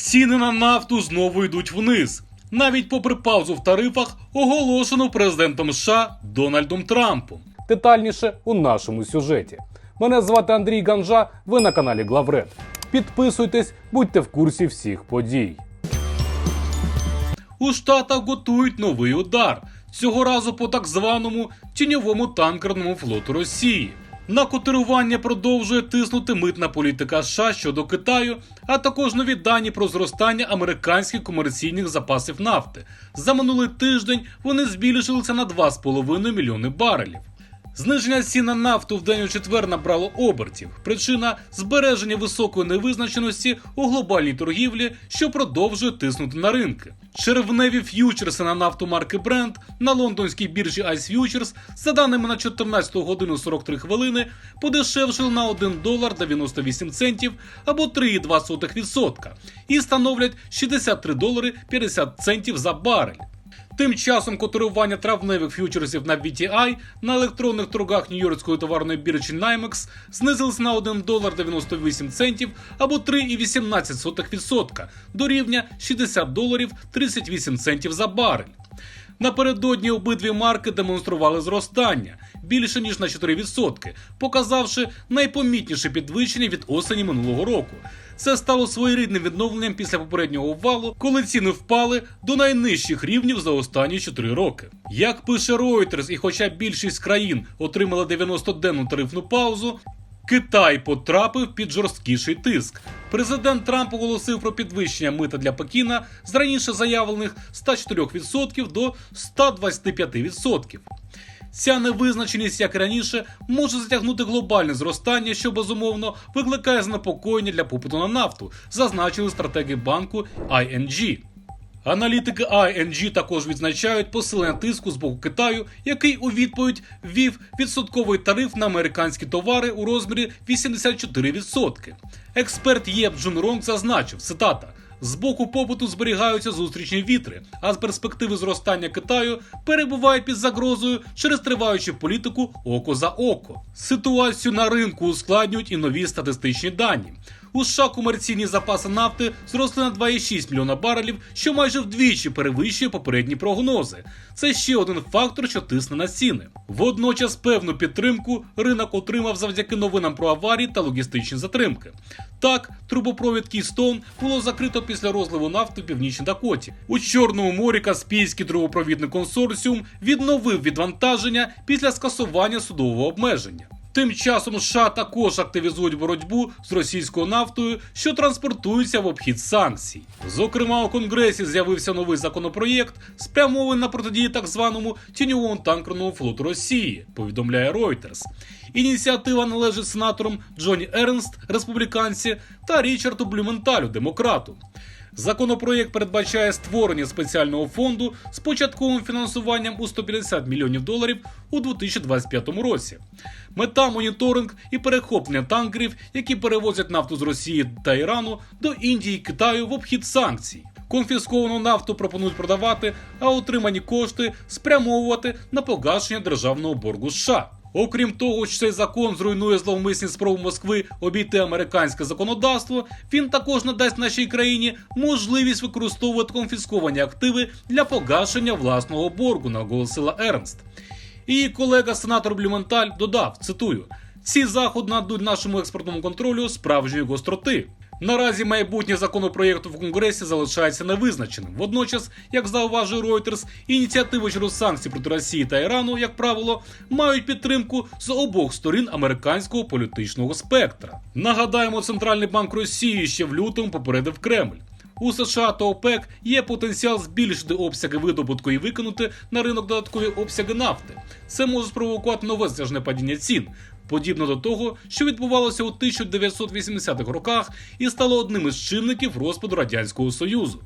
Ціни на нафту знову йдуть вниз. Навіть попри паузу в тарифах, оголошену президентом США Дональдом Трампом. Детальніше у нашому сюжеті. Мене звати Андрій Ганжа. Ви на каналі Главред. Підписуйтесь, будьте в курсі всіх подій. У Штатах готують новий удар. Цього разу по так званому тіньовому танкерному флоту Росії. На котирування продовжує тиснути митна політика США щодо Китаю, а також нові дані про зростання американських комерційних запасів нафти. За минулий тиждень вони збільшилися на 2,5 мільйони барелів. Зниження цін на нафту в день у четвер набрало обертів. Причина збереження високої невизначеності у глобальній торгівлі, що продовжує тиснути на ринки. Червневі ф'ючерси на нафту марки Brent на лондонській біржі ICE Futures, за даними на 14 годину 43 хвилини, подешевшили на 1 долар 98 центів або 3,2% і становлять 63 долари 50 центів за барель. Тим часом котирування травневих ф'ючерсів на VTI на електронних торгах Нью-Йоркської товарної біржі NYMEX знизились на 1 долар 98 центів або 3,18% до рівня 60 доларів 38 центів за барель. Напередодні обидві марки демонстрували зростання більше ніж на 4%, показавши найпомітніше підвищення від осені минулого року. Це стало своєрідним відновленням після попереднього валу, коли ціни впали до найнижчих рівнів за останні 4 роки. Як пише Reuters, і хоча більшість країн отримала 90-денну тарифну паузу, Китай потрапив під жорсткіший тиск. Президент Трамп оголосив про підвищення мита для Пекіна з раніше заявлених 104% до 125%. Ця невизначеність, як і раніше, може затягнути глобальне зростання, що безумовно викликає занепокоєння для попиту на нафту, зазначили стратеги банку ING. Аналітики ING також відзначають посилення тиску з боку Китаю, який у відповідь ввів відсотковий тариф на американські товари у розмірі 84%. Експерт Єб Джунронг зазначив, цитата, з боку побуту зберігаються зустрічні вітри, а з перспективи зростання Китаю перебувають під загрозою через триваючу політику око за око. Ситуацію на ринку ускладнюють і нові статистичні дані. У США комерційні запаси нафти зросли на 2,6 мільйона барелів, що майже вдвічі перевищує попередні прогнози. Це ще один фактор, що тисне на ціни. Водночас певну підтримку ринок отримав завдяки новинам про аварії та логістичні затримки. Так, трубопровід Keystone було закрито після розливу нафти в північній Дакоті. У Чорному морі Каспійський трубопровідний консорціум відновив відвантаження після скасування судового обмеження. Тим часом США також активізують боротьбу з російською нафтою, що транспортується в обхід санкцій. Зокрема, у Конгресі з'явився новий законопроєкт, спрямований на протидії так званому тіньовому танкерному флоту Росії, повідомляє Reuters. Ініціатива належить сенаторам Джоні Ернст, республіканці, та Річарду Блюменталю, демократу. Законопроєкт передбачає створення спеціального фонду з початковим фінансуванням у 150 мільйонів доларів у 2025 році. Мета моніторинг і перехоплення танкерів, які перевозять нафту з Росії та Ірану до Індії і Китаю в обхід санкцій. Конфісковану нафту пропонують продавати, а отримані кошти спрямовувати на погашення державного боргу США. Окрім того, що цей закон зруйнує зловмисні спроби Москви обійти американське законодавство, він також надасть нашій країні можливість використовувати конфісковані активи для погашення власного боргу, наголосила Ернст. Її колега сенатор Блюменталь додав: цитую: ці заходи надуть нашому експортному контролю справжньої гостроти. Наразі майбутнє законопроєкту в Конгресі залишається невизначеним. Водночас, як зауважує Reuters, ініціативи щодо санкцій проти Росії та Ірану, як правило, мають підтримку з обох сторін американського політичного спектра. Нагадаємо, центральний банк Росії ще в лютому попередив Кремль. У США та ОПЕК є потенціал збільшити обсяги видобутку і викинути на ринок додаткові обсяги нафти. Це може спровокувати нове стяжне падіння цін, подібно до того, що відбувалося у 1980-х роках і стало одним із чинників розпаду радянського союзу.